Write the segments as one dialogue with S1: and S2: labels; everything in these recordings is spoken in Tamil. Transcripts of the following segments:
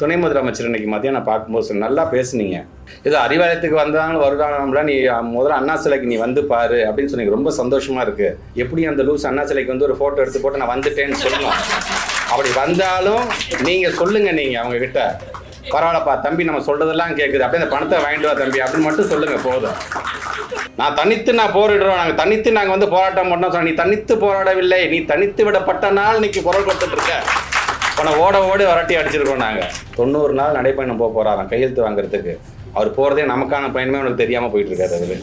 S1: துணை முதலமைச்சர் இன்னைக்கு மதியம் பார்க்கும்போது நல்லா பேசுனீங்க இது அறிவாலயத்துக்கு வந்தாலும் வருதானம்ல நீ முதல்ல அண்ணா சிலைக்கு நீ வந்து பாரு அப்படின்னு சொன்னீங்க ரொம்ப சந்தோஷமா இருக்கு எப்படி அந்த லூஸ் அண்ணா சிலைக்கு வந்து ஒரு ஃபோட்டோ எடுத்து போட்டு நான் வந்துட்டேன்னு சொல்லணும் அப்படி வந்தாலும் நீங்க சொல்லுங்க நீங்க அவங்க கிட்ட பரவாயில்லப்பா தம்பி நம்ம சொல்றதெல்லாம் கேட்குது அப்படியே அந்த பணத்தை வாங்கிட்டு வா தம்பி அப்படின்னு மட்டும் சொல்லுங்க போதும் நான் தனித்து நான் போரிடுறோம் நாங்கள் தனித்து நாங்கள் வந்து போராட்டம் பண்ணோம் சொன்ன நீ தனித்து போராடவில்லை நீ தனித்து விடப்பட்ட நாள் இன்னைக்கு குரல் கொடுத்துட்டு இருக்க அவனை ஓட ஓடி வரட்டி அடிச்சிருக்கோம் நாங்கள் தொண்ணூறு நாள் நடைப்பயணம் போக போகிறாராம் கையெழுத்து வாங்குறதுக்கு அவர் போகிறதே நமக்கான பயணமே அவனுக்கு தெரியாமல் போயிட்டு இருக்காரு அவரு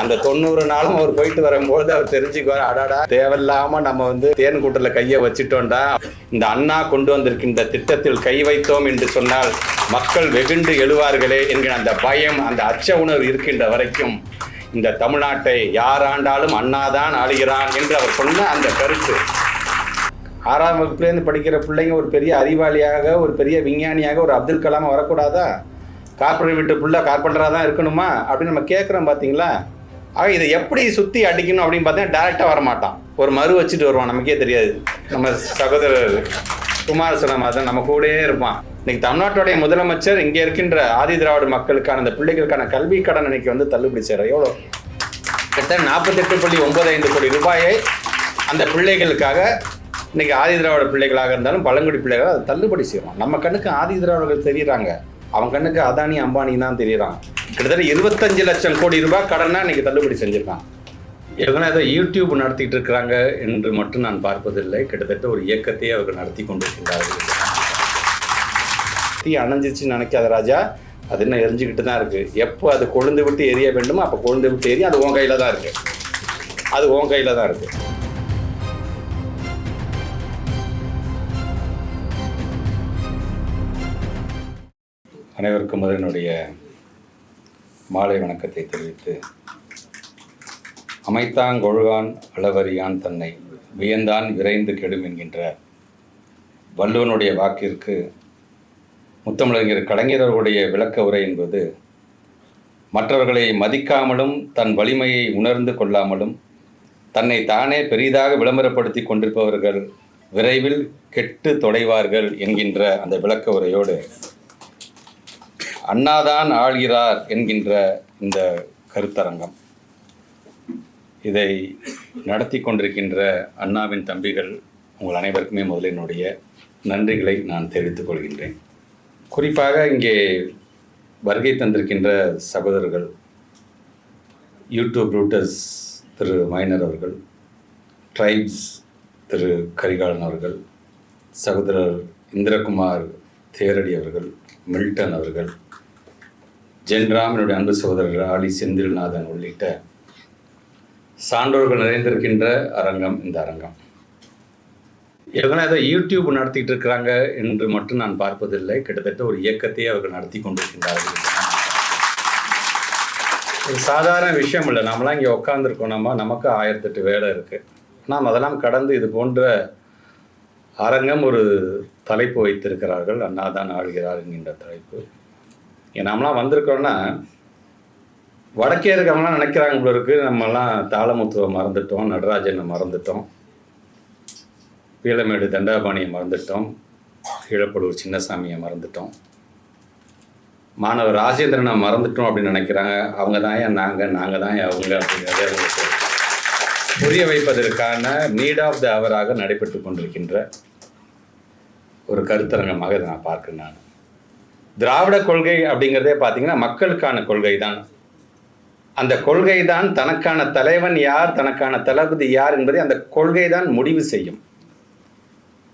S1: அந்த தொண்ணூறு நாளும் அவர் போயிட்டு வரும்போது அவர் தெரிஞ்சுக்குவார் அடாடா தேவையில்லாமல் நம்ம வந்து தேன் கூட்டில் கையை வச்சுட்டோண்டா இந்த அண்ணா கொண்டு வந்திருக்கின்ற திட்டத்தில் கை வைத்தோம் என்று சொன்னால் மக்கள் வெகுண்டு எழுவார்களே என்கிற அந்த பயம் அந்த அச்ச உணர்வு இருக்கின்ற வரைக்கும் இந்த தமிழ்நாட்டை யார் ஆண்டாலும் அண்ணாதான் ஆளுகிறான் என்று அவர் சொன்ன அந்த கருத்து ஆறாம் வகுப்புலேருந்து படிக்கிற பிள்ளைங்க ஒரு பெரிய அறிவாளியாக ஒரு பெரிய விஞ்ஞானியாக ஒரு அப்துல் கலாமாக வரக்கூடாதா கார்பரேட் வீட்டு புள்ள கார்பண்டராக தான் இருக்கணுமா அப்படின்னு நம்ம கேட்குறோம் பார்த்தீங்களா ஆக இதை எப்படி சுற்றி அடிக்கணும் அப்படின்னு பார்த்தீங்கன்னா டேரெக்டாக மாட்டான் ஒரு மறு வச்சுட்டு வருவான் நமக்கே தெரியாது நம்ம சகோதரர் குமார சொன்ன நம்ம கூடயே இருப்பான் இன்னைக்கு தமிழ்நாட்டுடைய முதலமைச்சர் இங்கே இருக்கின்ற ஆதி திராவிட மக்களுக்கான இந்த பிள்ளைகளுக்கான கல்வி கடன் இன்னைக்கு வந்து தள்ளுபடி செய்கிற எவ்வளோ கிட்டத்தட்ட நாற்பத்தெட்டு புள்ளி ஒன்பது ஐந்து கோடி ரூபாயை அந்த பிள்ளைகளுக்காக இன்றைக்கி ஆதி திராவிட பிள்ளைகளாக இருந்தாலும் பழங்குடி பிள்ளைகளாக அதை தள்ளுபடி செய்வோம் நம்ம கண்ணுக்கு ஆதி திராவிடர்கள் தெரியுறாங்க அவன் கண்ணுக்கு அதானி அம்பானி தான் தெரியுறான் கிட்டத்தட்ட இருபத்தஞ்சு லட்சம் கோடி ரூபாய் கடனாக இன்றைக்கி தள்ளுபடி செஞ்சுருக்கான் எவ்வளோ ஏதோ யூடியூப் நடத்திட்டு இருக்கிறாங்க என்று மட்டும் நான் பார்ப்பதில்லை கிட்டத்தட்ட ஒரு இயக்கத்தையே அவர்கள் நடத்தி கொண்டிருக்கின்றார்கள் தீ அணைஞ்சிச்சு நினைக்காத ராஜா அது இன்னும் எரிஞ்சுக்கிட்டு தான் இருக்குது எப்போ அது கொழுந்து விட்டு எரிய வேண்டுமோ அப்போ கொழுந்து விட்டு எரிய அது உன் கையில் தான் இருக்குது அது உன் கையில் தான் இருக்குது அனைவருக்கும் என்னுடைய மாலை வணக்கத்தை தெரிவித்து கொழுவான் அளவறியான் தன்னை வியந்தான் விரைந்து கெடும் என்கின்ற வள்ளுவனுடைய வாக்கிற்கு முத்தமிழறிஞர் கலைஞரர்களுடைய விளக்க உரை என்பது மற்றவர்களை மதிக்காமலும் தன் வலிமையை உணர்ந்து கொள்ளாமலும் தன்னை தானே பெரிதாக விளம்பரப்படுத்தி கொண்டிருப்பவர்கள் விரைவில் கெட்டு தொடைவார்கள் என்கின்ற அந்த விளக்க உரையோடு அண்ணாதான் ஆள்கிறார் என்கின்ற இந்த கருத்தரங்கம் இதை நடத்தி கொண்டிருக்கின்ற அண்ணாவின் தம்பிகள் உங்கள் அனைவருக்குமே முதல்ல என்னுடைய நன்றிகளை நான் தெரிவித்துக் கொள்கின்றேன் குறிப்பாக இங்கே வருகை தந்திருக்கின்ற சகோதரர்கள் யூடியூப் ரூட்டர்ஸ் திரு மைனர் அவர்கள் ட்ரைப்ஸ் திரு கரிகாலன் அவர்கள் சகோதரர் இந்திரகுமார் தேரடி அவர்கள் மில்டன் அவர்கள் ஜென்ராமனுடைய என்னுடைய அன்பு சகோதரர் ஆலி செந்தில்நாதன் உள்ளிட்ட சான்றோர்கள் நிறைந்திருக்கின்ற அரங்கம் இந்த அரங்கம் ஏற்கனவே அதை யூடியூப் நடத்திட்டு இருக்கிறாங்க என்று மட்டும் நான் பார்ப்பதில்லை கிட்டத்தட்ட ஒரு இயக்கத்தையே அவர்கள் நடத்தி கொண்டிருக்கின்றார்கள் ஒரு சாதாரண விஷயம் இல்லை நம்மளாம் இங்கே உட்காந்துருக்கோம் நம்ம நமக்கு ஆயிரத்தெட்டு வேலை இருக்குது நாம் அதெல்லாம் கடந்து இது போன்ற அரங்கம் ஒரு தலைப்பு வைத்திருக்கிறார்கள் அண்ணாதான் ஆளுகிறார் என்கின்ற தலைப்பு நம்மளாம் வந்திருக்கோன்னா வடக்கே இருக்கவங்களாம் நினைக்கிறாங்க போல இருக்கு நம்மலாம் தாளமுத்துவ மறந்துட்டோம் நடராஜனை மறந்துட்டோம் பீலமேடு தண்டாபாணியை மறந்துட்டோம் கீழப்பலூர் சின்னசாமியை மறந்துட்டோம் மாணவர் ராஜேந்திரனை மறந்துட்டோம் அப்படின்னு நினைக்கிறாங்க அவங்க தான் ஏன் நாங்கள் நாங்கள் தான் அவங்க அப்படிங்கிறத புரிய வைப்பதற்கான நீட் ஆஃப் த அவராக நடைபெற்று கொண்டிருக்கின்ற ஒரு கருத்தரங்கமாக இதை நான் பார்க்கிறேன் நான் திராவிட கொள்கை அப்படிங்கிறதே பார்த்தீங்கன்னா மக்களுக்கான கொள்கை தான் அந்த கொள்கை தான் தனக்கான தலைவன் யார் தனக்கான தளபதி யார் என்பதை அந்த கொள்கை தான் முடிவு செய்யும்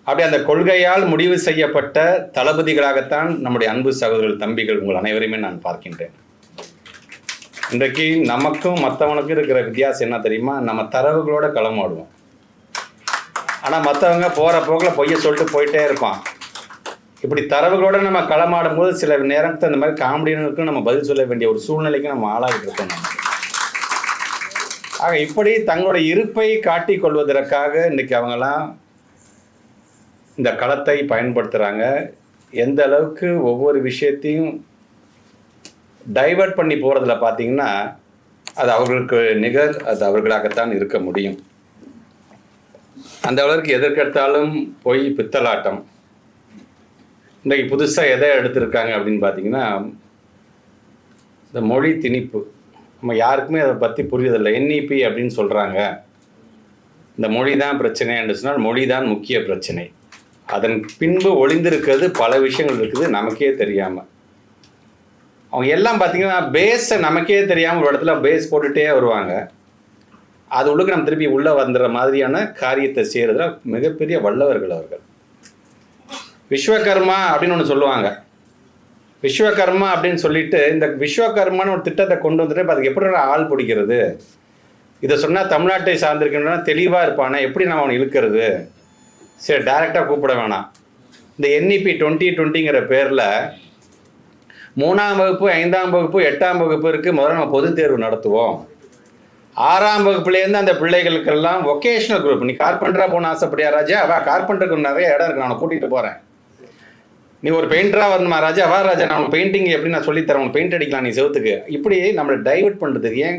S1: அப்படி அந்த கொள்கையால் முடிவு செய்யப்பட்ட தளபதிகளாகத்தான் நம்முடைய அன்பு சகோதரர்கள் தம்பிகள் உங்கள் அனைவரையுமே நான் பார்க்கின்றேன் இன்றைக்கு நமக்கும் மற்றவனுக்கும் இருக்கிற வித்தியாசம் என்ன தெரியுமா நம்ம தரவுகளோட களமாடுவோம் ஆனால் மற்றவங்க போகிற போக்கில் பொய்ய சொல்லிட்டு போயிட்டே இருப்பான் இப்படி தரவுகளோட நம்ம களமாடும் போது சில நேரத்தில் இந்த மாதிரி காமெடியனுக்கும் நம்ம பதில் சொல்ல வேண்டிய ஒரு சூழ்நிலைக்கு நம்ம ஆளாகிட்டு இருக்கோம் ஆக இப்படி தங்களோட இருப்பை காட்டிக் கொள்வதற்காக இன்றைக்கி அவங்கெல்லாம் இந்த களத்தை பயன்படுத்துகிறாங்க எந்த அளவுக்கு ஒவ்வொரு விஷயத்தையும் டைவெர்ட் பண்ணி போகிறதுல பார்த்தீங்கன்னா அது அவர்களுக்கு நிகர் அது அவர்களாகத்தான் இருக்க முடியும் அந்த அளவுக்கு எதற்கெடுத்தாலும் போய் பித்தலாட்டம் இன்றைக்கி புதுசாக எதை எடுத்திருக்காங்க அப்படின்னு பார்த்தீங்கன்னா இந்த மொழி திணிப்பு நம்ம யாருக்குமே அதை பற்றி புரியுதில்லை என்இபி e அப்படின்னு சொல்கிறாங்க இந்த மொழி தான் என்று சொன்னால் மொழி தான் முக்கிய பிரச்சனை அதன் பின்பு ஒளிந்திருக்கிறது பல விஷயங்கள் இருக்குது நமக்கே தெரியாமல் அவங்க எல்லாம் பார்த்திங்கன்னா பேஸை நமக்கே தெரியாமல் ஒரு இடத்துல பேஸ் போட்டுகிட்டே வருவாங்க அது உள்ளுக்கு நம்ம திருப்பி உள்ளே வந்துடுற மாதிரியான காரியத்தை செய்கிறதுல மிகப்பெரிய வல்லவர்கள் அவர்கள் விஸ்வகர்மா அப்படின்னு ஒன்று சொல்லுவாங்க விஸ்வகர்மா அப்படின்னு சொல்லிட்டு இந்த விஸ்வகர்மான்னு ஒரு திட்டத்தை கொண்டு வந்துட்டு இப்போ அதுக்கு எப்படி ஆள் பிடிக்கிறது இதை சொன்னால் தமிழ்நாட்டை சார்ந்திருக்கணும்னா தெளிவாக இருப்பானே எப்படி நம்ம அவன் இழுக்கிறது சரி டைரெக்டாக கூப்பிட வேணாம் இந்த என்இபி டுவெண்ட்டி டுவெண்ட்டிங்கிற பேரில் மூணாம் வகுப்பு ஐந்தாம் வகுப்பு எட்டாம் வகுப்பு இருக்குது முதல்ல நம்ம பொது தேர்வு நடத்துவோம் ஆறாம் வகுப்புலேருந்து அந்த பிள்ளைகளுக்கெல்லாம் ஒகேஷனல் குரூப் நீ கார்பெண்டராக போகணும்னு ஆசைப்படியா ராஜா அவள் கார்பெண்டருக்கு நிறைய இடம் இருக்கு நான் கூட்டிகிட்டு போகிறேன் நீ ஒரு பெயிண்டராக வரணுமா ராஜா வா ராஜா நான் உனக்கு பெயிண்டிங் எப்படி நான் சொல்லித்தரேன் உனக்கு பெயிண்ட் அடிக்கலாம் நீ செவத்துக்கு இப்படி நம்மளை டைவெர்ட் பண்ணுறதுக்கு ஏன்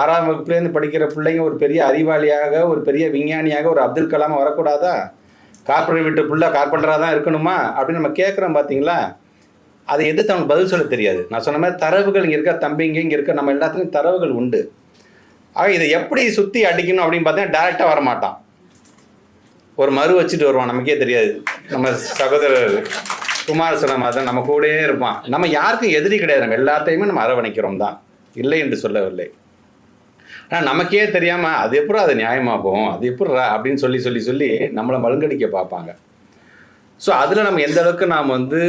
S1: ஆறாம் வகுப்புலேருந்து படிக்கிற பிள்ளைங்க ஒரு பெரிய அறிவாளியாக ஒரு பெரிய விஞ்ஞானியாக ஒரு அப்துல் கலாமாக வரக்கூடாதா கார்பரேட் வீட்டு ஃபுல்லாக கார்பெண்டராக தான் இருக்கணுமா அப்படின்னு நம்ம கேட்குறோம் பார்த்தீங்களா அதை எதிர்த்து அவனுக்கு பதில் சொல்ல தெரியாது நான் சொன்ன மாதிரி தரவுகள் இங்கே இருக்கா தம்பிங்க இங்கே இருக்க நம்ம எல்லாத்துலேயும் தரவுகள் உண்டு ஆக இதை எப்படி சுற்றி அடிக்கணும் அப்படின்னு பார்த்தீங்கன்னா டேரெக்டாக வரமாட்டான் ஒரு மறு வச்சுட்டு வருவான் நமக்கே தெரியாது நம்ம சகோதரர் குமார் சொன்ன மாதிரி தான் நம்ம கூடயே இருப்பான் நம்ம யாருக்கும் எதிரி கிடையாது நம்ம எல்லாத்தையுமே நம்ம அரவணைக்கிறோம் தான் இல்லை என்று சொல்லவில்லை ஆனால் நமக்கே தெரியாமல் அது எப்படி அது நியாயமாக போகும் அது எப்படி அப்படின்னு சொல்லி சொல்லி சொல்லி நம்மளை மழுங்கடிக்க பார்ப்பாங்க ஸோ அதில் நம்ம எந்த அளவுக்கு நாம் வந்து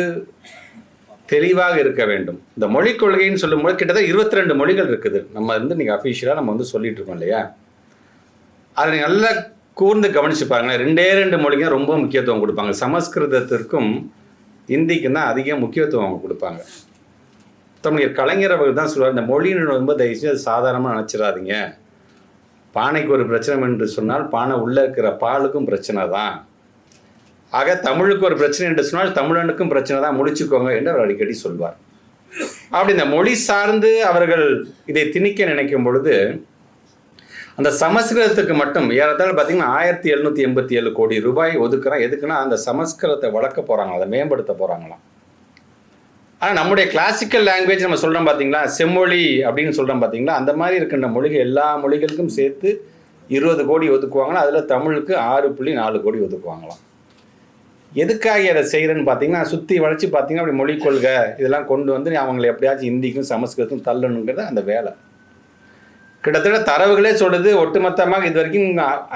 S1: தெளிவாக இருக்க வேண்டும் இந்த மொழி கொள்கைன்னு சொல்லும் போது கிட்டத்தட்ட இருபத்தி ரெண்டு மொழிகள் இருக்குது நம்ம வந்து நீங்கள் அஃபிஷியலாக நம்ம வந்து சொல்லிட்டு இருக்கோம் இல்லையா நீங்கள் நல்லா கூர்ந்து கவனிச்சு பாருங்களேன் ரெண்டே ரெண்டு மொழிங்க ரொம்ப முக்கியத்துவம் கொடுப்பாங்க சமஸ்கிருதத்திற்கும் ஹிந்திக்கும் தான் அதிக முக்கியத்துவம் அவங்க கொடுப்பாங்க தமிழர் கலைஞர் அவர்கள் தான் சொல்லுவார் இந்த மொழின்னு வரும்போது அது சாதாரணமாக நினச்சிடாதீங்க பானைக்கு ஒரு பிரச்சனை என்று சொன்னால் பானை உள்ளே இருக்கிற பாலுக்கும் பிரச்சனை தான் ஆக தமிழுக்கு ஒரு பிரச்சனை என்று சொன்னால் தமிழனுக்கும் பிரச்சனை தான் முடிச்சுக்கோங்க என்று அவர் அடிக்கடி சொல்வார் அப்படி இந்த மொழி சார்ந்து அவர்கள் இதை திணிக்க நினைக்கும் பொழுது அந்த சமஸ்கிருதத்துக்கு மட்டும் ஏறத்தாழ பார்த்தீங்கன்னா ஆயிரத்தி எழுநூற்றி எண்பத்தி ஏழு கோடி ரூபாய் ஒதுக்குறான் எதுக்குன்னா அந்த சமஸ்கிருதத்தை வளர்க்க போகிறாங்களா அதை மேம்படுத்த போகிறாங்களாம் ஆனால் நம்முடைய கிளாசிக்கல் லாங்குவேஜ் நம்ம சொல்கிறோம் பார்த்தீங்களா செம்மொழி அப்படின்னு சொல்கிறோம் பார்த்தீங்களா அந்த மாதிரி இருக்கின்ற மொழிகள் எல்லா மொழிகளுக்கும் சேர்த்து இருபது கோடி ஒதுக்குவாங்களா அதில் தமிழுக்கு ஆறு புள்ளி நாலு கோடி ஒதுக்குவாங்களாம் எதுக்காக அதை செய்கிறேன்னு பார்த்தீங்கன்னா சுற்றி வளர்ச்சி பார்த்தீங்கன்னா அப்படி மொழிக் கொள்கை இதெல்லாம் கொண்டு வந்து அவங்களை எப்படியாச்சும் ஹிந்திக்கும் சமஸ்கிருதத்துக்கும் தள்ளணுங்கிறது அந்த வேலை கிட்டத்தட்ட தரவுகளே சொல்லுது ஒட்டுமொத்தமாக இது வரைக்கும்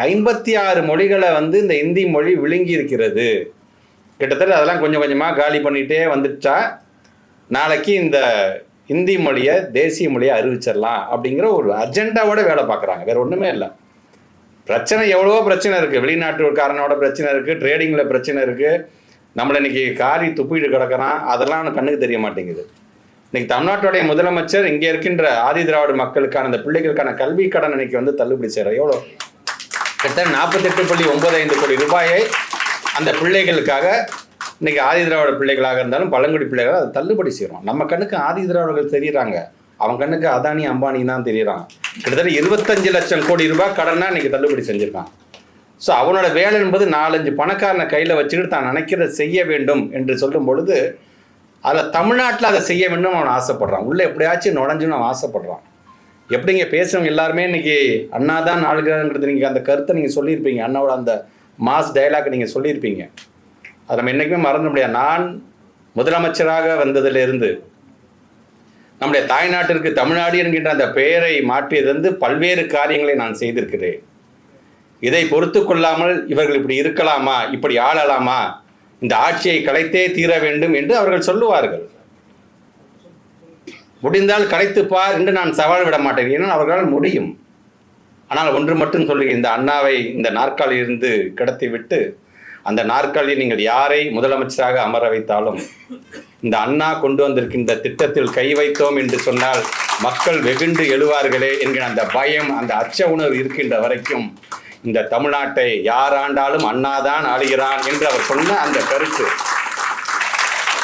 S1: ஐம்பத்தி ஆறு மொழிகளை வந்து இந்த இந்தி மொழி விழுங்கி இருக்கிறது கிட்டத்தட்ட அதெல்லாம் கொஞ்சம் கொஞ்சமாக காலி பண்ணிகிட்டே வந்துடுச்சா நாளைக்கு இந்த இந்தி மொழியை தேசிய மொழியை அறிவிச்சிடலாம் அப்படிங்கிற ஒரு அஜெண்டாவோட வேலை பார்க்குறாங்க வேறு ஒன்றுமே இல்லை பிரச்சனை எவ்வளவோ பிரச்சனை இருக்குது வெளிநாட்டுக்காரனோட பிரச்சனை இருக்குது ட்ரேடிங்கில் பிரச்சனை இருக்குது நம்மளை இன்னைக்கு காரி துப்பிட்டு கிடக்கிறான் அதெல்லாம் கண்ணுக்கு தெரிய மாட்டேங்குது இன்னைக்கு தமிழ்நாட்டுடைய முதலமைச்சர் இங்கே இருக்கின்ற ஆதி திராவிட மக்களுக்கான இந்த பிள்ளைகளுக்கான கல்வி கடன் இன்னைக்கு வந்து தள்ளுபடி செய்கிறார் எவ்வளோ கிட்டத்தட்ட நாற்பத்தெட்டு புள்ளி ஒன்பது ஐந்து கோடி ரூபாயை அந்த பிள்ளைகளுக்காக இன்னைக்கு ஆதி திராவிட பிள்ளைகளாக இருந்தாலும் பழங்குடி பிள்ளைகளாக அதை தள்ளுபடி செய்கிறோம் நம்ம கண்ணுக்கு ஆதி திராவிடர்கள் தெரியுறாங்க அவன் கண்ணுக்கு அதானி அம்பானி தான் தெரியுறான் கிட்டத்தட்ட இருபத்தஞ்சு லட்சம் கோடி ரூபாய் கடன்னா இன்னைக்கு தள்ளுபடி செஞ்சுருக்கான் ஸோ அவனோட வேலை என்பது நாலஞ்சு பணக்காரனை கையில் வச்சுக்கிட்டு தான் நினைக்கிறத செய்ய வேண்டும் என்று சொல்லும் பொழுது அதில் தமிழ்நாட்டில் அதை செய்ய வேண்டும் அவன் ஆசைப்படுறான் உள்ளே எப்படியாச்சும் நுழைஞ்சுன்னு அவன் ஆசைப்படுறான் எப்படிங்க பேசுகிறவங்க எல்லாருமே இன்னைக்கு அண்ணா தான் ஆளுகிறாங்கிறது நீங்கள் அந்த கருத்தை நீங்கள் சொல்லியிருப்பீங்க அண்ணாவோட அந்த மாஸ் டைலாக் நீங்கள் சொல்லியிருப்பீங்க அதை நம்ம என்றைக்குமே மறந்து முடியாது நான் முதலமைச்சராக வந்ததுலேருந்து நம்முடைய தாய்நாட்டிற்கு தமிழ்நாடு என்கின்ற அந்த பெயரை மாற்றியதிலிருந்து பல்வேறு காரியங்களை நான் செய்திருக்கிறேன் இதை பொறுத்து கொள்ளாமல் இவர்கள் இப்படி இருக்கலாமா இப்படி ஆளலாமா இந்த ஆட்சியை கலைத்தே தீர வேண்டும் என்று அவர்கள் சொல்லுவார்கள் முடிந்தால் கலைத்துப்பார் என்று நான் சவால் விட மாட்டேன் ஏன்னா அவர்களால் முடியும் ஆனால் ஒன்று மட்டும் சொல்லுகிறேன் இந்த அண்ணாவை இந்த நாற்காலில் இருந்து கிடத்திவிட்டு அந்த நாற்காலியில் நீங்கள் யாரை முதலமைச்சராக அமர வைத்தாலும் இந்த அண்ணா கொண்டு வந்திருக்கின்ற திட்டத்தில் கை வைத்தோம் என்று சொன்னால் மக்கள் வெகுண்டு எழுவார்களே என்கிற அந்த பயம் அந்த அச்ச உணர்வு இருக்கின்ற வரைக்கும் இந்த தமிழ்நாட்டை யார் ஆண்டாலும் அண்ணாதான் ஆளுகிறான் என்று அவர் சொன்ன அந்த கருத்து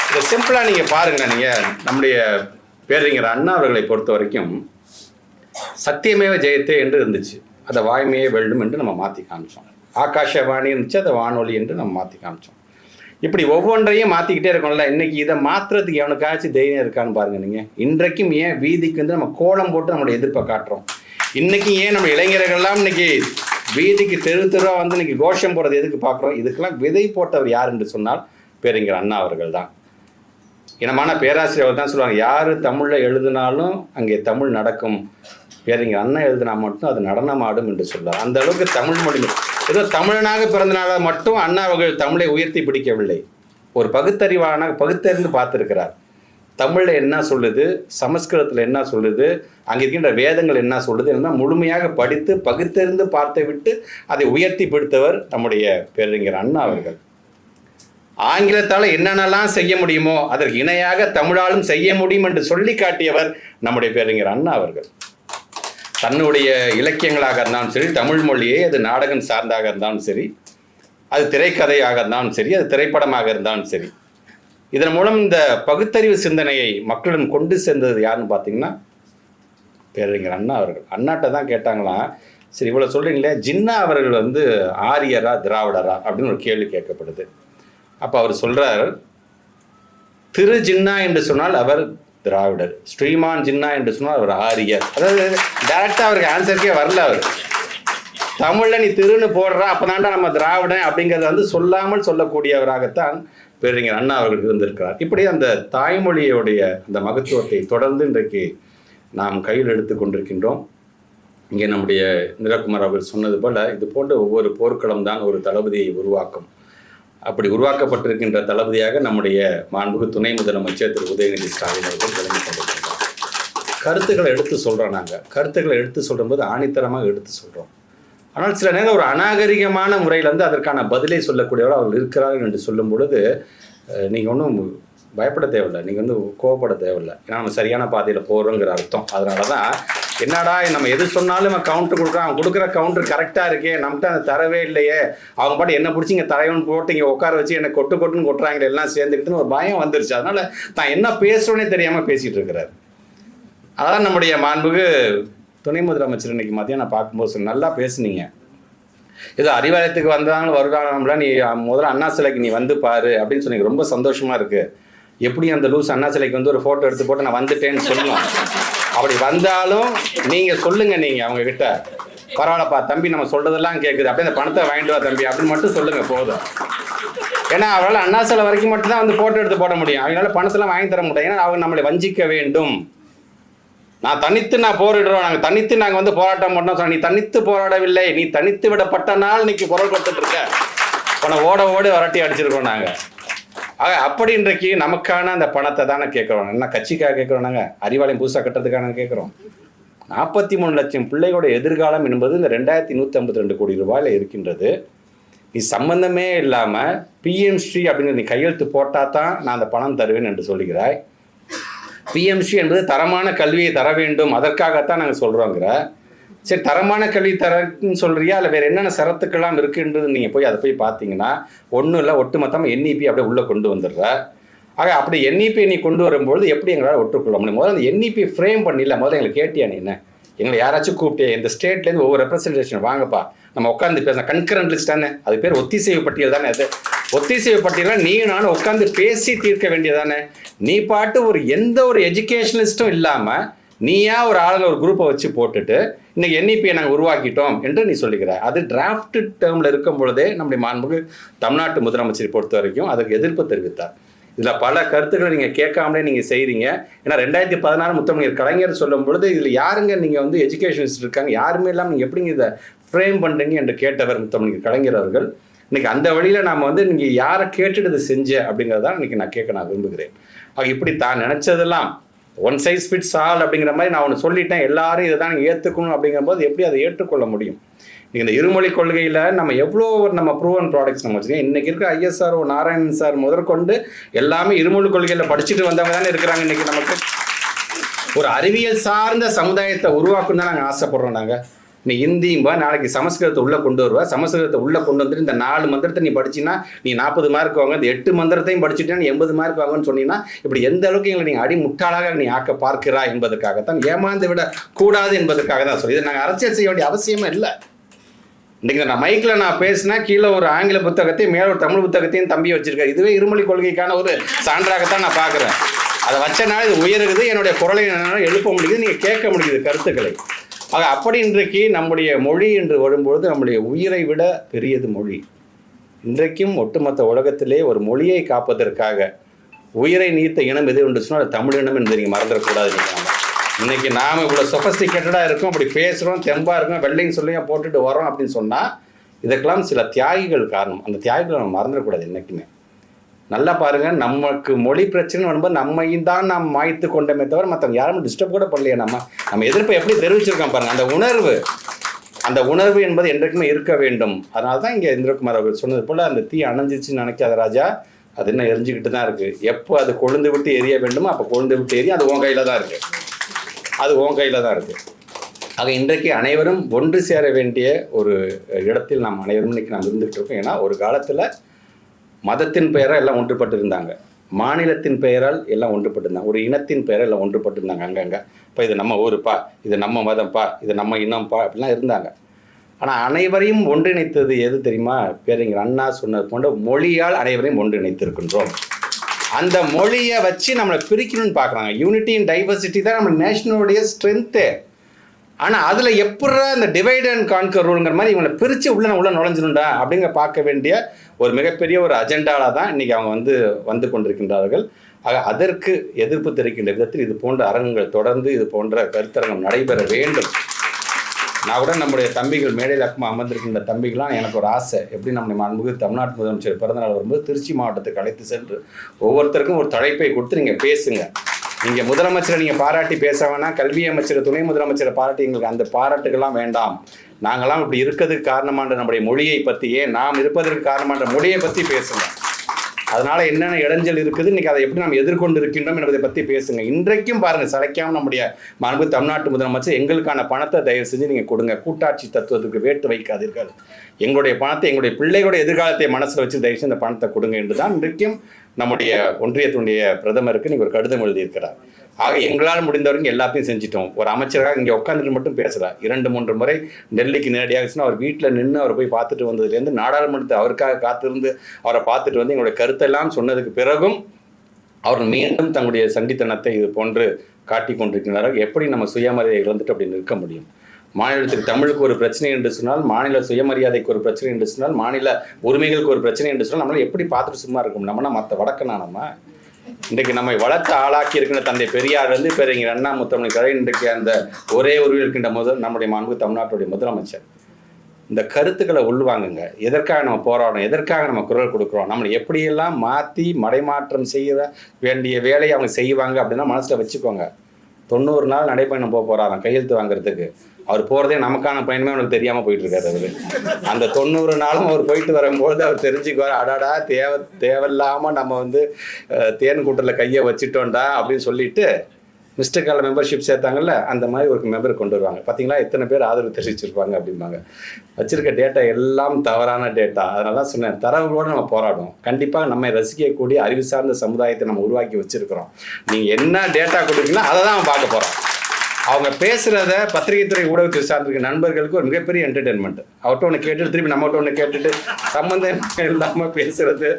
S1: இதை சிம்பிளாக நீங்கள் பாருங்கள் நீங்கள் நம்முடைய பேரறிஞர் அண்ணா அவர்களை பொறுத்த வரைக்கும் சத்தியமேவ ஜெயத்தே என்று இருந்துச்சு அதை வாய்மையே வேண்டும் என்று நம்ம மாற்றி காமிச்சோம் ஆகாஷவாணி இருந்துச்சு அதை வானொலி என்று நம்ம மாற்றி காமிச்சோம் இப்படி ஒவ்வொன்றையும் மாற்றிக்கிட்டே இருக்கோம்ல இன்னைக்கு இதை மாற்றுறதுக்கு எவனுக்காச்சும் தைரியம் இருக்கான்னு பாருங்க நீங்கள் இன்றைக்கும் ஏன் வீதிக்கு வந்து நம்ம கோலம் போட்டு நம்மளுடைய எதிர்ப்பை காட்டுறோம் இன்னைக்கு ஏன் நம்ம இளைஞர்கள்லாம் இன்னைக்கு வீதிக்கு தெரு தெருவாக வந்து இன்னைக்கு கோஷம் போடுறது எதுக்கு பார்க்குறோம் இதுக்கெல்லாம் விதை போட்டவர் யார் என்று சொன்னால் பேரறிஞர் அண்ணா அவர்கள் தான் இனமான பேராசிரியர் அவர் தான் சொல்லுவாங்க யார் தமிழில் எழுதினாலும் அங்கே தமிழ் நடக்கும் பேரறிஞர் அண்ணா எழுதினா மட்டும் அது நடனமாடும் என்று சொல்லார் அந்த அளவுக்கு தமிழ் மொழி ஏதோ தமிழனாக பிறந்தனால மட்டும் அண்ணா அவர்கள் தமிழை உயர்த்தி பிடிக்கவில்லை ஒரு பகுத்தறிவான பகுத்தறிந்து பார்த்துருக்கிறார் தமிழில் என்ன சொல்லுது சமஸ்கிருதத்தில் என்ன சொல்லுது அங்கே இருக்கின்ற வேதங்கள் என்ன சொல்லுது என்ன முழுமையாக படித்து பகுத்தறிந்து பார்த்து விட்டு அதை உயர்த்தி பிடித்தவர் நம்முடைய பேரறிஞர் அண்ணா அவர்கள் ஆங்கிலத்தால் என்னென்னலாம் செய்ய முடியுமோ அதற்கு இணையாக தமிழாலும் செய்ய முடியும் என்று சொல்லி காட்டியவர் நம்முடைய பேரறிஞர் அண்ணா அவர்கள் தன்னுடைய இலக்கியங்களாக இருந்தாலும் சரி தமிழ் மொழியே அது நாடகம் சார்ந்தாக இருந்தாலும் சரி அது திரைக்கதையாக இருந்தாலும் சரி அது திரைப்படமாக இருந்தாலும் சரி இதன் மூலம் இந்த பகுத்தறிவு சிந்தனையை மக்களிடம் கொண்டு சேர்ந்தது யாருன்னு பார்த்தீங்கன்னா பேரறிஞர் அண்ணா அவர்கள் அண்ணாட்ட தான் கேட்டாங்களாம் சரி இவ்வளோ சொல்கிறீங்களே ஜின்னா அவர்கள் வந்து ஆரியரா திராவிடரா அப்படின்னு ஒரு கேள்வி கேட்கப்படுது அப்போ அவர் சொல்கிறார் திரு ஜின்னா என்று சொன்னால் அவர் திராவிடர் ஸ்ரீமான் ஜின்னா என்று சொன்னால் அவர் ஆரியர் அதாவது டேரெக்டாக அவருக்கு ஆன்சருக்கே வரல அவர் தமிழில் நீ திருன்னு போடுறா அப்போ தாண்டா நம்ம திராவிடன் அப்படிங்கிறத வந்து சொல்லாமல் சொல்லக்கூடியவராகத்தான் பேரறிஞர் அண்ணா அவர்கள் இருந்திருக்கிறார் இப்படி அந்த தாய்மொழியுடைய அந்த மகத்துவத்தை தொடர்ந்து இன்றைக்கு நாம் கையில் எடுத்து கொண்டிருக்கின்றோம் இங்கே நம்முடைய நிலக்குமார் அவர்கள் சொன்னது போல் இது போன்ற ஒவ்வொரு போர்க்களம் தான் ஒரு தளபதியை உருவாக்கும் அப்படி உருவாக்கப்பட்டிருக்கின்ற தளபதியாக நம்முடைய மாண்புகு துணை முதலமைச்சர் திரு உதயநிதி ஸ்டாலின் அவர்கள் விளங்கி கொண்டிருக்கிறார் கருத்துக்களை எடுத்து சொல்கிறோம் நாங்கள் கருத்துக்களை எடுத்து சொல்லும்போது ஆணித்தரமாக எடுத்து சொல்கிறோம் ஆனால் சில நேரம் ஒரு அநாகரிகமான முறையில் வந்து அதற்கான பதிலை சொல்லக்கூடியவர் அவர்கள் இருக்கிறார்கள் என்று சொல்லும் பொழுது நீங்கள் ஒன்றும் பயப்பட தேவையில்லை நீங்கள் வந்து கோவப்பட தேவையில்லை ஏன்னா நம்ம சரியான பாதையில் போகிறோங்கிற அர்த்தம் அதனால தான் என்னடா நம்ம எது சொன்னாலும் நம்ம கவுண்ட்ரு கொடுக்குறான் அவன் கொடுக்குற கவுண்டர் கரெக்டாக இருக்கே நம்மகிட்ட அந்த தரவே இல்லையே அவங்க பாட்டு என்ன பிடிச்சி இங்கே தரையோன்னு போட்டு இங்கே உட்கார வச்சு என்னை கொட்டு கொட்டுன்னு கொட்டுறாங்களே எல்லாம் சேர்ந்துக்கிட்டுன்னு ஒரு பயம் வந்துருச்சு அதனால் தான் என்ன பேசுகிறோன்னே தெரியாமல் பேசிகிட்டு இருக்கிறார் அதான் நம்முடைய மாண்புக்கு துணை முதலமைச்சர் இன்னைக்கு மதியம் நான் பார்க்கும்போது நல்லா பேசுனீங்க இது அறிவாலயத்துக்கு வந்தாங்களும் வருவாங்களா நீ முதல்ல அண்ணா சிலைக்கு நீ வந்து பாரு அப்படின்னு சொன்னீங்க ரொம்ப சந்தோஷமா இருக்கு எப்படி அந்த லூஸ் அண்ணா சிலைக்கு வந்து ஒரு ஃபோட்டோ எடுத்து போட்டு நான் வந்துட்டேன்னு சொல்லுவேன் அப்படி வந்தாலும் நீங்கள் சொல்லுங்கள் நீங்கள் அவங்க கிட்ட பரவாயில்லப்பா தம்பி நம்ம சொல்றதெல்லாம் கேட்குது அப்படியே அந்த பணத்தை வாங்கிட்டு வா தம்பி அப்படின்னு மட்டும் சொல்லுங்கள் போதும் ஏன்னா அவரால் சிலை வரைக்கும் மட்டும்தான் வந்து ஃபோட்டோ எடுத்து போட முடியும் அவங்களால பணத்தெல்லாம் வாங்கி தர முடியும் ஏன்னா அவங்க நம்மளை வஞ்சிக்க வேண்டும் நான் தனித்து நான் போரிடுறோம் நாங்கள் தனித்து நாங்கள் வந்து போராட்டம் பண்ணோம் சார் நீ தனித்து போராடவில்லை நீ தனித்து விடப்பட்ட நாள் இன்னைக்கு குரல் கொடுத்துட்டு இருக்க உன ஓட ஓடி வரட்டி அடிச்சிருக்கோம் நாங்கள் ஆக அப்படி இன்றைக்கு நமக்கான அந்த பணத்தை தானே கேட்குறோம் என்ன கட்சிக்காக கேட்குறோம் நாங்கள் அறிவாலயம் புதுசாக கட்டுறதுக்கான கேட்குறோம் நாற்பத்தி மூணு லட்சம் பிள்ளைகளோட எதிர்காலம் என்பது இந்த ரெண்டாயிரத்தி நூற்றி ஐம்பத்தி ரெண்டு கோடி ரூபாயில் இருக்கின்றது நீ சம்பந்தமே இல்லாமல் பிஎம்ஸ்ரீ அப்படின்னு நீ கையெழுத்து போட்டால் தான் நான் அந்த பணம் தருவேன் என்று சொல்கிறாய் பிஎம்சி என்பது தரமான கல்வியை தர வேண்டும் அதற்காகத்தான் நாங்கள் சொல்கிறோங்கிற சரி தரமான கல்வி தரன்னு சொல்கிறியா இல்லை வேறு என்னென்ன சரத்துக்கெல்லாம் இருக்குன்றது நீங்கள் போய் அதை போய் பார்த்தீங்கன்னா ஒன்றும் இல்லை ஒட்டுமொத்தமாக என்இபி e அப்படியே உள்ளே கொண்டு வந்துடுற ஆக அப்படி என்இபி e நீ கொண்டு வரும்பொழுது எப்படி எங்களால் ஒட்டுக்கொள்ள முடியும் முதல்ல அந்த என்இபி ஃப்ரேம் பண்ணல முதல்ல எங்களை கேட்டியா நீ என்ன எங்களை யாராச்சும் கூப்பிட்டே இந்த ஸ்டேட்லேருந்து ஒவ்வொரு ரெப்ரஸன்டேஷன் வாங்கப்பா நம்ம உட்காந்து பேசுகிறேன் கண்கரண்ட் லிஸ்ட் தானே அது பேர் ஒத்திசைவு பட்டியல் தானே அது ஒத்திசைவு பட்டியலாம் நீ நானும் உட்காந்து பேசி தீர்க்க வேண்டியதானே நீ பாட்டு ஒரு எந்த ஒரு எஜுகேஷனலிஸ்ட்டும் இல்லாமல் நீயா ஒரு ஆளுங்க ஒரு குரூப்பை வச்சு போட்டுட்டு இன்னைக்கு என்இபியை e நாங்கள் உருவாக்கிட்டோம் என்று நீ சொல்லிக்கிற அது டிராஃப்ட் டேர்மில் இருக்கும் பொழுதே நம்முடைய மாண்புக்கு தமிழ்நாட்டு முதலமைச்சரை பொறுத்த வரைக்கும் அதுக்கு எதிர்ப்பு தெரிவித்தார் இதில் பல கருத்துக்களை நீங்கள் கேட்காமலே நீங்கள் செய்கிறீங்க ஏன்னா ரெண்டாயிரத்தி பதினாறு முத்தமிழர் கலைஞர் சொல்லும் பொழுது இதில் யாருங்க நீங்கள் வந்து எஜுகேஷனிஸ்ட் இருக்காங்க யாருமே இல்லாமல் நீங்கள் எப்படிங்க இதை ஃப்ரேம் பண்ணுறீங்க என்று கேட்டவர் முத்தமிழர் கலைஞர் அவர்கள் இன்னைக்கு அந்த வழியில் நாம் வந்து நீங்கள் யாரை கேட்டுட்டு இதை செஞ்ச அப்படிங்கிறதான் இன்னைக்கு நான் கேட்க நான் விரும்புகிறேன் ஆக இப்படி தான் நினச்சதெல்லாம் ஒன் சைஸ் ஃபிட்ஸ் ஆல் அப்படிங்கிற மாதிரி நான் ஒன்று சொல்லிட்டேன் எல்லாரும் இதை தான் நீங்கள் ஏற்றுக்கணும் போது எப்படி அதை ஏற்றுக்கொள்ள முடியும் இந்த இருமொழி கொள்கையில் நம்ம எவ்வளோ நம்ம ப்ரூவன் ப்ராடக்ட்ஸ் நம்ம வச்சுருக்கோம் இன்றைக்கி இருக்க ஐஎஸ்ஆர்ஓ நாராயணன் சார் முதற்கொண்டு எல்லாமே இருமொழி கொள்கையில் படிச்சுட்டு வந்தவங்க தானே இருக்கிறாங்க இன்றைக்கி நமக்கு ஒரு அறிவியல் சார்ந்த சமுதாயத்தை உருவாக்குன்னு தான் நாங்கள் ஆசைப்படுறோம் நாங்கள் நீ வா நாளைக்கு சமஸ்கிருதத்தை உள்ளே கொண்டு வருவா சமஸ்கிருதத்தை உள்ளே கொண்டு வந்துட்டு இந்த நாலு மந்திரத்தை நீ படிச்சின்னா நீ நாற்பது மார்க் வாங்க இந்த எட்டு மந்திரத்தையும் படிச்சுட்டா நீ எண்பது மார்க் வாங்கன்னு சொன்னீங்கன்னா இப்படி எந்த அளவுக்கு எங்களை நீங்கள் அடி முட்டாளாக நீ ஆக்க பார்க்கிறா என்பதற்காகத்தான் ஏமாந்து விட கூடாது என்பதற்காக தான் சொல்லி இதை நாங்கள் அரசியல் செய்ய வேண்டிய அவசியமே இல்லை இன்றைக்கி நான் மைக்கில் நான் பேசினா கீழே ஒரு ஆங்கில புத்தகத்தையும் மேலே ஒரு தமிழ் புத்தகத்தையும் தம்பி வச்சிருக்கேன் இதுவே இருமொழி கொள்கைக்கான ஒரு சான்றாகத்தான் நான் பார்க்குறேன் அதை வச்சனால இது உயருது என்னுடைய குரலை என்னால் எழுப்ப முடியுது நீங்கள் கேட்க முடியுது கருத்துக்களை ஆக அப்படி இன்றைக்கு நம்முடைய மொழி என்று வரும்பொழுது நம்முடைய உயிரை விட பெரியது மொழி இன்றைக்கும் ஒட்டுமொத்த உலகத்திலே ஒரு மொழியை காப்பதற்காக உயிரை நீத்த இனம் எது என்று சொன்னால் தமிழ் இனம் என்று நீங்கள் மறந்துடக்கூடாது இன்னைக்கு நாம் இவ்வளோ சொஃபஸ்டிகேட்டடாக இருக்கோம் அப்படி பேசுகிறோம் தெம்பாக இருக்கோம் வெள்ளையும் சொல்லியும் போட்டுட்டு வரோம் அப்படின்னு சொன்னால் இதுக்கெல்லாம் சில தியாகிகள் காரணம் அந்த தியாகிகளை நம்ம மறந்துடக்கூடாது என்றைக்குமே நல்லா பாருங்கள் நமக்கு மொழி பிரச்சனை வரும்போது நம்மையும் தான் நாம் மாய்த்து கொண்டமே தவிர மற்றவங்க யாரும் டிஸ்டர்ப் கூட பண்ணலையே நம்ம நம்ம எதிர்ப்பை எப்படி தெரிவிச்சிருக்கோம் பாருங்க அந்த உணர்வு அந்த உணர்வு என்பது என்றைக்குமே இருக்க வேண்டும் அதனால தான் இங்கே இந்திரகுமார் அவர் சொன்னது போல் அந்த தீ அணைஞ்சிச்சுன்னு நினைக்காத ராஜா அது என்ன எரிஞ்சுக்கிட்டு தான் இருக்குது எப்போ அது கொழுந்து விட்டு எரிய வேண்டுமோ அப்போ கொழுந்து விட்டு எரிய அது உன் கையில் தான் இருக்குது அது உன் கையில் தான் இருக்குது ஆக இன்றைக்கு அனைவரும் ஒன்று சேர வேண்டிய ஒரு இடத்தில் நாம் அனைவரும் இன்றைக்கி நாம் இருந்துகிட்டு இருக்கோம் ஏன்னா ஒரு காலத்தில் மதத்தின் பெயராக எல்லாம் ஒன்றுபட்டு இருந்தாங்க மாநிலத்தின் பெயரால் எல்லாம் ஒன்றுபட்டிருந்தாங்க ஒரு இனத்தின் பெயரால் எல்லாம் ஒன்றுபட்டிருந்தாங்க அங்கங்கே இப்போ இது நம்ம ஊருப்பா இது நம்ம மதம்ப்பா இது நம்ம இனம்ப்பா அப்படிலாம் இருந்தாங்க ஆனால் அனைவரையும் ஒன்றிணைத்தது எது தெரியுமா பேரிங்கிற அண்ணா சொன்னது போன்ற மொழியால் அனைவரையும் ஒன்றிணைத்திருக்கின்றோம் அந்த மொழியை வச்சு நம்மளை பிரிக்கணும்னு பார்க்குறாங்க யூனிட்டி இன் டைவர்சிட்டி தான் நம்ம நேஷனலுடைய ஸ்ட்ரென்த்து ஆனால் அதில் எப்படா இந்த டிவைட் அண்ட் கான்கர் ரூலுங்கிற மாதிரி இவங்களை பிரித்து உள்ள உள்ள நுழைஞ்சிடும்டா அப்படிங்கிற பார்க்க வேண்டிய ஒரு மிகப்பெரிய ஒரு அஜெண்டாவில் தான் இன்றைக்கி அவங்க வந்து வந்து கொண்டிருக்கின்றார்கள் ஆக அதற்கு எதிர்ப்பு தெரிவிக்கின்ற விதத்தில் இது போன்ற அரங்கங்கள் தொடர்ந்து இது போன்ற கருத்தரங்கம் நடைபெற வேண்டும் நான் கூட நம்முடைய தம்பிகள் மேடையில் அக்கமாக அமர்ந்திருக்கின்ற தம்பிகள்லாம் எனக்கு ஒரு ஆசை எப்படி நம்முடைய மாண்புக்கு தமிழ்நாட்டு முதலமைச்சர் பிறந்தநாள் வரும்போது திருச்சி மாவட்டத்துக்கு அழைத்து சென்று ஒவ்வொருத்தருக்கும் ஒரு தலைப்பை கொடுத்து நீங்கள் பேசுங்க நீங்கள் முதலமைச்சரை நீங்கள் பாராட்டி பேச வேணாம் கல்வி அமைச்சர் துணை முதலமைச்சரை பாராட்டி எங்களுக்கு அந்த பாராட்டுகள்லாம் வேண்டாம் நாங்களாம் இப்படி இருக்கிறதுக்கு காரணமான நம்முடைய மொழியை பற்றியே நாம் இருப்பதற்கு காரணமான மொழியை பற்றி பேசுங்க அதனால என்னென்ன இடைஞ்சல் இருக்குது இன்னைக்கு அதை எப்படி நாம் எதிர்கொண்டு இருக்கின்றோம் என்பதை பற்றி பேசுங்க இன்றைக்கும் பாருங்கள் சிலைக்காம நம்முடைய மரபு தமிழ்நாட்டு முதலமைச்சர் எங்களுக்கான பணத்தை தயவு செஞ்சு நீங்கள் கொடுங்க கூட்டாட்சி தத்துவத்துக்கு வேட்டு வைக்காதீர்கள் எங்களுடைய பணத்தை எங்களுடைய பிள்ளைகளுடைய எதிர்காலத்தை மனசில் வச்சு தயவு செஞ்சு இந்த பணத்தை கொடுங்க என்று தான் இன்றைக்கும் நம்முடைய ஒன்றியத்துடைய பிரதமருக்கு நீங்கள் ஒரு கடிதம் எழுதியிருக்கிறார் ஆக எங்களால் முடிந்தவருங்க எல்லாத்தையும் செஞ்சிட்டோம் ஒரு அமைச்சராக இங்கே உட்காந்துட்டு மட்டும் பேசுகிறார் இரண்டு மூன்று முறை டெல்லிக்கு நேரடியாக அவர் வீட்டில் நின்று அவர் போய் பார்த்துட்டு வந்ததுலேருந்து நாடாளுமன்றத்தை அவருக்காக காத்திருந்து அவரை பார்த்துட்டு வந்து எங்களுடைய கருத்தெல்லாம் சொன்னதுக்கு பிறகும் அவர் மீண்டும் தங்களுடைய சண்டித்தனத்தை இது போன்று காட்டி கொண்டிருக்கிறார்கள் எப்படி நம்ம சுயமரியாதை இழந்துட்டு அப்படி நிற்க முடியும் மாநிலத்துக்கு தமிழுக்கு ஒரு பிரச்சனை என்று சொன்னால் மாநில சுயமரியாதைக்கு ஒரு பிரச்சனை என்று சொன்னால் மாநில உரிமைகளுக்கு ஒரு பிரச்சனை என்று சொன்னால் நம்மளால் எப்படி பார்த்துட்டு சும்மா இருக்கும் நம்மனா மற்ற வடக்கனா நம்ம இன்றைக்கு நம்மை வளர்த்த ஆளாக்கி இருக்கின்ற தந்தை பெரியார் வந்து பெரிய அண்ணா முத்தமிழ் கதை இன்றைக்கு அந்த ஒரே உருவில் இருக்கின்ற முதல் நம்முடைய மாண்பு தமிழ்நாட்டுடைய முதலமைச்சர் இந்த கருத்துக்களை உள்வாங்குங்க எதற்காக நம்ம போராடணும் எதற்காக நம்ம குரல் கொடுக்குறோம் நம்மளை எப்படியெல்லாம் மாற்றி மடைமாற்றம் செய்ய வேண்டிய வேலையை அவங்க செய்வாங்க அப்படின்னா மனசில் வச்சுக்கோங்க தொண்ணூறு நாள் நடைபயணம் போக போகிறாங்க கையெழுத்து வாங்குறதுக்கு அவர் போகிறதே நமக்கான பயணமே அவனுக்கு தெரியாமல் போயிட்டு இருக்காரு அந்த தொண்ணூறு நாளும் அவர் போயிட்டு வரும்போது அவர் தெரிஞ்சுக்குவார் அடாடா தேவை தேவையில்லாமல் நம்ம வந்து தேன் கூட்டில் கையை வச்சுட்டோண்டா அப்படின்னு சொல்லிட்டு மிஸ்டர் கால மெம்பர்ஷிப் சேர்த்தாங்கல்ல அந்த மாதிரி ஒரு மெம்பர் கொண்டு வருவாங்க பார்த்தீங்களா எத்தனை பேர் ஆதரவு தெரிவிச்சிருப்பாங்க அப்படிம்பாங்க வச்சிருக்க டேட்டா எல்லாம் தவறான டேட்டா அதனால தான் சொன்னேன் தரவுகளோடு நம்ம போராடும் கண்டிப்பாக நம்ம ரசிக்கக்கூடிய அறிவு சார்ந்த சமுதாயத்தை நம்ம உருவாக்கி வச்சிருக்கிறோம் நீங்கள் என்ன டேட்டா கொடுக்குன்னா அதை தான் பார்க்க போகிறோம் அவங்க பேசுகிறத துறை ஊடகத்தை சார்ந்திருக்க நண்பர்களுக்கு ஒரு மிகப்பெரிய என்டர்டைன்மெண்ட் அவர்கிட்ட ஒன்று கேட்டுட்டு திரும்பி நம்மகிட்ட ஒன்று கேட்டுட்டு சம்மந்தம் இல்லாமல் பேசுகிறது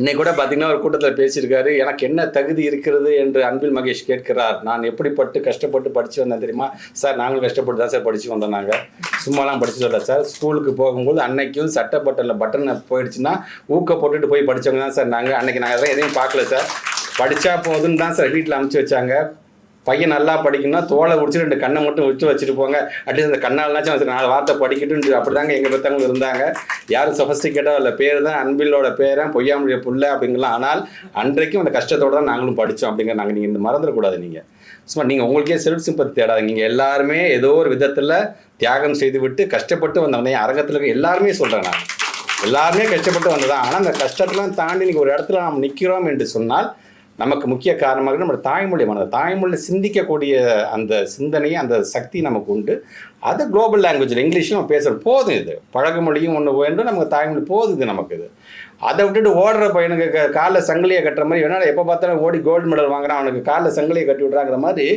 S1: இன்னைக்கு கூட பார்த்தீங்கன்னா ஒரு கூட்டத்தில் பேசியிருக்காரு எனக்கு என்ன தகுதி இருக்கிறது என்று அன்பில் மகேஷ் கேட்கிறார் நான் எப்படிப்பட்டு கஷ்டப்பட்டு படித்து வந்தேன் தெரியுமா சார் நாங்களும் கஷ்டப்பட்டு தான் சார் படித்து வந்தோம் நாங்கள் சும்மாலாம் படித்து சொல்ல சார் ஸ்கூலுக்கு போகும்போது அன்னைக்கும் சட்ட பட்டனில் பட்டன் போயிடுச்சுன்னா ஊக்க போட்டுட்டு போய் படித்தவங்க தான் சார் நாங்கள் அன்னைக்கு நாங்கள் எதையும் பார்க்கல சார் படித்தா போதுன்னு தான் சார் வீட்டில் அமுச்சு வச்சாங்க பையன் நல்லா படிக்கணும்னா தோலை பிடிச்சி ரெண்டு கண்ணை மட்டும் விட்டு வச்சுட்டு போங்க அட்லீஸ்ட் அந்த வச்சு நாலு வார்த்தை படிக்கட்டும் அப்படி தாங்க எங்கள் பெற்றவங்க இருந்தாங்க யாரும் சொஃபஸ்டிகேட்டாக இல்லை பேர் தான் அன்பிலோட பேரன் பொய்யாமொழிய புள்ள அப்படிங்கலாம் ஆனால் அன்றைக்கும் அந்த கஷ்டத்தோடு தான் நாங்களும் படித்தோம் அப்படிங்கிற நாங்கள் நீங்கள் இந்த மறந்துடக்கூடாது நீங்கள் சும்மா நீங்கள் உங்களுக்கே செல்ஃப் சிம்பத்தி தேடாதீங்க நீங்கள் எல்லாருமே ஏதோ ஒரு விதத்தில் தியாகம் செய்து விட்டு கஷ்டப்பட்டு வந்தவனே அரங்கத்தில் எல்லாருமே சொல்கிறேன் நான் எல்லாருமே கஷ்டப்பட்டு வந்ததான் ஆனால் அந்த கஷ்டத்தெல்லாம் தாண்டி நீங்கள் ஒரு இடத்துல நாம் நிற்கிறோம் என்று சொன்னால் நமக்கு முக்கிய காரணமாக நம்ம தாய்மொழி மனதை தாய்மொழியில் சிந்திக்கக்கூடிய அந்த சிந்தனையும் அந்த சக்தி நமக்கு உண்டு அது குளோபல் லாங்குவேஜில் இங்கிலீஷில் நம்ம பேசுகிறது போதும் இது பழக மொழியும் ஒன்று வேண்டும் நமக்கு தாய்மொழி போதும் இது நமக்கு இது அதை விட்டுட்டு ஓடுற பையனுக்கு க காலில் சங்கிலியை கட்டுற மாதிரி வேணாலும் எப்போ பார்த்தாலும் ஓடி கோல்டு மெடல் வாங்குறான் அவனுக்கு காலில் சங்கிலியை கட்டி விட்றாங்கிற மாதிரி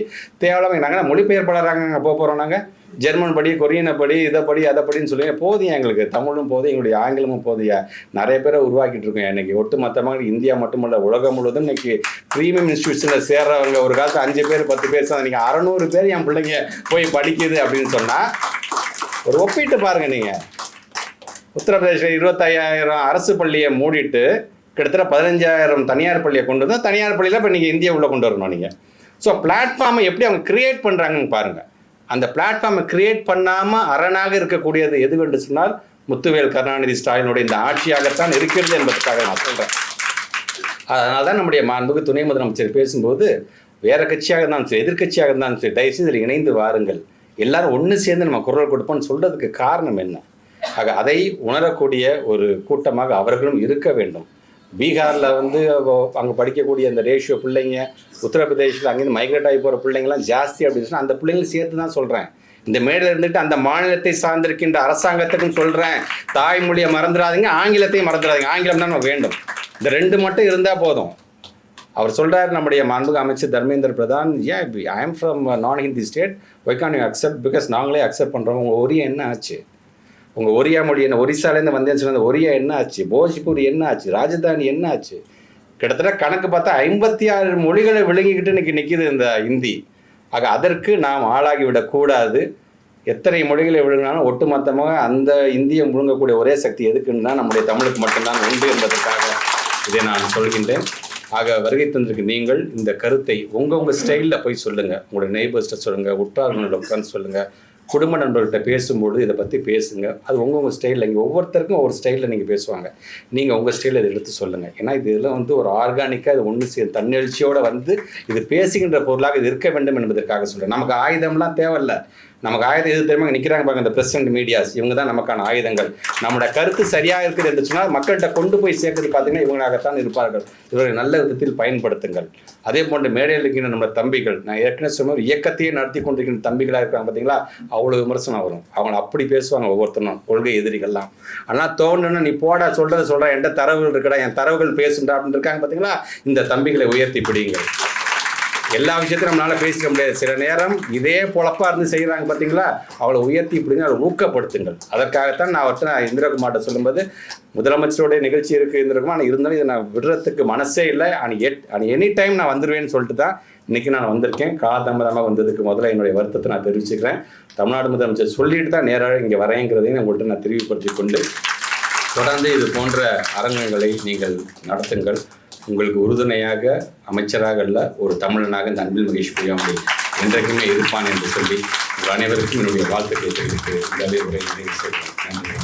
S1: தேவையில்லாமல் நாங்கள் மொழிபெயர்ப்பாளராங்க போக போகிறோம் நாங்கள் ஜெர்மன் படி கொரியனை படி இதை படி அதை படின்னு சொல்லுங்க போதியா எங்களுக்கு தமிழும் போதும் எங்களுடைய ஆங்கிலமும் போதியா நிறைய பேரை உருவாக்கிட்டு இருக்கோம் இன்னைக்கு ஒட்டு மொத்தமாக இந்தியா மட்டுமல்ல உலகம் முழுவதும் இன்னைக்கு ப்ரீமியம் இன்ஸ்டியூஷனில் சேர்றவங்க ஒரு காலத்து அஞ்சு பேர் பத்து பேர் தான் நீங்கள் அறநூறு பேர் என் பிள்ளைங்க போய் படிக்குது அப்படின்னு சொன்னால் ஒரு ஒப்பிட்டு பாருங்கள் நீங்கள் உத்தரப்பிரதேசில் இருபத்தையாயிரம் அரசு பள்ளியை மூடிட்டு கிட்டத்தட்ட பதினஞ்சாயிரம் தனியார் பள்ளியை கொண்டு வந்தால் தனியார் பள்ளியில் இப்போ நீங்கள் இந்தியா உள்ளே கொண்டு வரணும் நீங்கள் ஸோ பிளாட்ஃபார்மை எப்படி அவங்க கிரியேட் பண்ணுறாங்கன்னு பாருங்கள் அந்த பிளாட்ஃபார்மை கிரியேட் பண்ணாமல் அரணாக இருக்கக்கூடியது எது என்று சொன்னால் முத்துவேல் கருணாநிதி ஸ்டாலினுடைய இந்த ஆட்சியாகத்தான் இருக்கிறது என்பதற்காக நான் சொல்கிறேன் அதனால தான் நம்முடைய மாண்புக்கு துணை முதலமைச்சர் பேசும்போது வேற கட்சியாக இருந்தாலும் சரி எதிர்கட்சியாக இருந்தாலும் சரி தயவுசெய்து இணைந்து வாருங்கள் எல்லாரும் ஒன்று சேர்ந்து நம்ம குரல் கொடுப்போம்னு சொல்கிறதுக்கு காரணம் என்ன ஆக அதை உணரக்கூடிய ஒரு கூட்டமாக அவர்களும் இருக்க வேண்டும் பீகாரில் வந்து அங்கே படிக்கக்கூடிய அந்த ரேஷியோ பிள்ளைங்க உத்தரப்பிரதேசில் அங்கேருந்து மைக்ரேட் ஆகி போகிற பிள்ளைங்கலாம் ஜாஸ்தி அப்படின்னு சொன்னால் அந்த பிள்ளைங்களும் சேர்த்து தான் சொல்கிறேன் இந்த மேடையில் இருந்துட்டு அந்த மாநிலத்தை சார்ந்திருக்கின்ற அரசாங்கத்துக்கும் சொல்கிறேன் தாய்மொழியை மறந்துடாதீங்க ஆங்கிலத்தையும் மறந்துடாதீங்க ஆங்கிலம் தான் நம்ம வேண்டும் இந்த ரெண்டு மட்டும் இருந்தால் போதும் அவர் சொல்கிறார் நம்முடைய மாண்புக அமைச்சர் Dharmendra Pradhan a I I'm from non Hindi state why you accept because நாங்களே அக்செப்ட் பண்ணுறோம் உங்கள் ஒரே என்ன ஆச்சு உங்கள் ஒரியா மொழி என்ன ஒரிசாலேருந்து வந்தேன்னு சொன்ன ஒரியா என்ன ஆச்சு போஜ்பூர் என்ன ஆச்சு ராஜதானி என்ன ஆச்சு கிட்டத்தட்ட கணக்கு பார்த்தா ஐம்பத்தி ஆறு மொழிகளை விளங்கிக்கிட்டு இன்னைக்கு நிற்கிது இந்த இந்தி ஆக அதற்கு நாம் ஆளாகிவிடக்கூடாது எத்தனை மொழிகளை விழுங்கினாலும் ஒட்டுமொத்தமாக அந்த இந்தியை முழுங்கக்கூடிய ஒரே சக்தி எதுக்குன்னா நம்முடைய தமிழுக்கு மட்டும்தான் உண்டு என்பதற்காக இதை நான் சொல்கின்றேன் ஆக வருகை தந்திருக்கு நீங்கள் இந்த கருத்தை உங்கள் உங்கள் ஸ்டைலில் போய் சொல்லுங்கள் உங்களுடைய நெய்பர்ஸ்ட்டை சொல்லுங்கள் உற்றார்களுடன் உட்காந்து சொல்லுங்கள் குடும்ப நண்பர்கள்ட்ட பேசும்பொழுது இதை பற்றி பேசுங்க அது உங்கள் ஸ்டைலில் இங்கே ஒவ்வொருத்தருக்கும் ஒரு ஸ்டைலில் நீங்கள் பேசுவாங்க நீங்கள் உங்கள் ஸ்டைலில் இதை எடுத்து சொல்லுங்கள் ஏன்னா இதெல்லாம் வந்து ஒரு ஆர்கானிக்காக இது ஒன்று சே தன்னெழுச்சியோடு வந்து இது பேசுகின்ற பொருளாக இது இருக்க வேண்டும் என்பதற்காக சொல்கிறேன் நமக்கு ஆயுதம்லாம் தேவையில்லை நமக்கு ஆயுதம் எது தெரியுமா நிற்கிறாங்க பாருங்க இந்த பிரசிடென்ட் மீடியாஸ் இவங்க தான் நமக்கான ஆயுதங்கள் நம்மளோட கருத்து சரியாக இருக்குது என்று சொன்னால் மக்கள்கிட்ட கொண்டு போய் சேர்க்கறது பார்த்தீங்கன்னா இவங்களாகத்தான் இருப்பார்கள் இவர்கள் நல்ல விதத்தில் பயன்படுத்துங்கள் அதே போன்று மேடையில் இருக்கின்ற நம்ம தம்பிகள் நான் ஏற்கனவே சொன்ன இயக்கத்தையே நடத்தி கொண்டிருக்கின்ற தம்பிகளாக இருக்காங்க பார்த்தீங்களா அவ்வளோ விமர்சனம் வரும் அவங்க அப்படி பேசுவாங்க ஒவ்வொருத்தரும் கொள்கை எதிரிகள்லாம் ஆனால் தோணுன்னு நீ போடா சொல்கிறத சொல்கிறேன் எந்த தரவுகள் இருக்கடா என் தரவுகள் பேசுண்டா அப்படின்னு இருக்காங்க பார்த்தீங்களா இந்த தம்பிகளை உயர்த்தி பிடிங்கள் எல்லா விஷயத்தையும் நம்மளால பேசிக்க முடியாது சில நேரம் இதே பொழப்பா இருந்து செய்கிறாங்க பார்த்தீங்களா அவளை உயர்த்தி இப்படின்னு அவளை ஊக்கப்படுத்துங்கள் அதற்காகத்தான் நான் அவர்கிட்ட நான் இந்திரகுமார்ட்ட சொல்லும்போது முதலமைச்சருடைய நிகழ்ச்சி இருக்குது இந்திரகுமார் ஆனால் இருந்தாலும் இதை நான் விடுறதுக்கு மனசே இல்லை and at and any time நான் வந்துடுவேன்னு சொல்லிட்டு தான் இன்றைக்கி நான் வந்திருக்கேன் காலதாமதமாக வந்ததுக்கு முதல்ல என்னுடைய வருத்தத்தை நான் தெரிவிச்சுக்கிறேன் தமிழ்நாடு முதலமைச்சர் சொல்லிட்டு தான் நேராக இங்கே வரேங்கிறதையும் உங்கள்கிட்ட நான் தெரிவிப்படுத்தி கொண்டு தொடர்ந்து இது போன்ற அரங்கங்களை நீங்கள் நடத்துங்கள் உங்களுக்கு உறுதுணையாக அமைச்சராக அல்ல ஒரு தமிழனாக இந்த அன்பில் மகேஷ் பொய்யாமொழி என்றைக்குமே இருப்பான் என்று சொல்லி உங்கள் அனைவருக்கும் என்னுடைய வாழ்த்துக்கள் தெரிவித்து இந்த உரையை நிறைவு செய்கிறேன் நன்றி